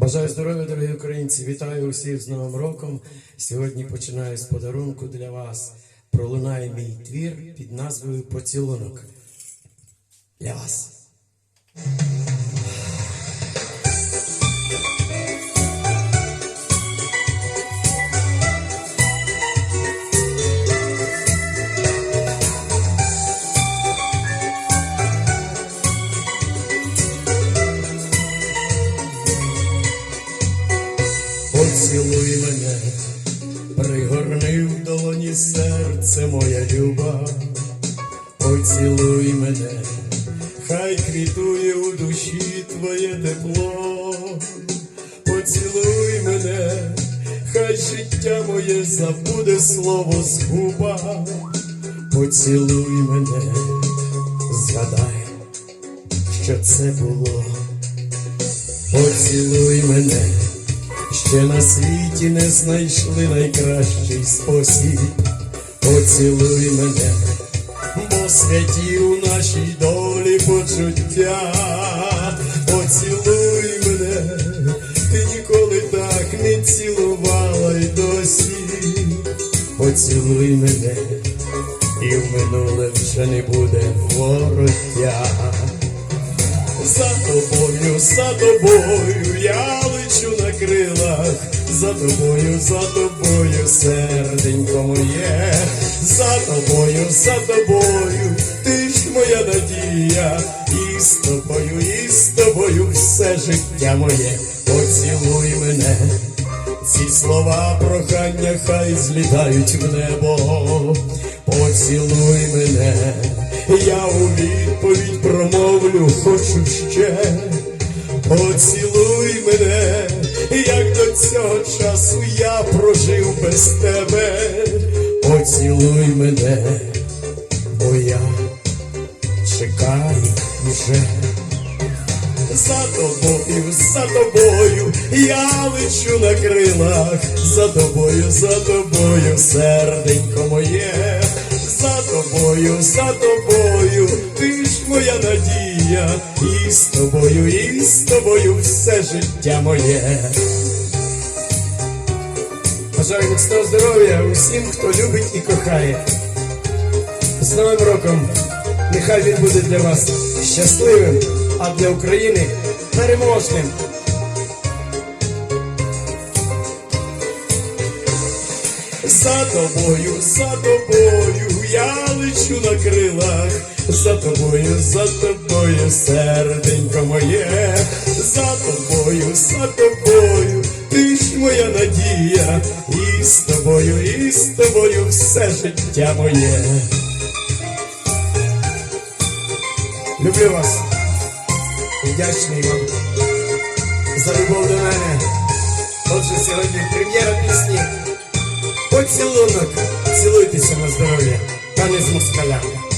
Бажаю здоров'я, дорогі українці! Вітаю усіх з Новим роком. Сьогодні починаю з подарунку для вас. Пролунає мій твір під назвою Поцілунок. Для вас. Поцілуй мене, пригорни в долоні серце моя люба, поцілуй мене, хай квітує у душі твоє тепло, поцілуй мене, хай життя моє забуде слово згуба, поцілуй мене, згадай, що це було. Поцілуй мене, ще на світі не знайшли найкращий спосіб. Поцілуй мене, бо святі у нашій долі почуття. Поцілуй мене, ти ніколи так не цілувала й досі. Поцілуй мене, і в минуле вже не буде вороття. За тобою, за тобою, я лечу на за тобою, за тобою, серденько моє, за тобою, за тобою, ти ж моя надія, і з тобою, і з тобою все життя моє, поцілуй мене. Ці слова прохання хай злітають в небо, поцілуй мене, я у відповідь промовлю, хочу ще, поцілуй мене, як до цього часу я прожив без тебе, поцілуй мене, бо я чекаю вже. За тобою, за тобою, я лечу на крилах, за тобою, за тобою, серденько моє, за тобою, за тобою, ти ж моя надія, і з тобою, і з тобою все життя моє. Бажаю міцного здоров'я усім, хто любить і кохає. З Новим роком! Нехай він буде для вас щасливим, а для України переможним. За тобою, за тобою, я лечу на крилах, за тобою, за тобою, серденько моє, за тобою, за тобою, ти ж моя надія, і з тобою, і з тобою все життя моє. Люблю вас. Вдячний вам за любов до мене. Отже, сьогодні прем'єра пісні. Поцілунок. Цілуйтеся на здоров'я, та не з москалями.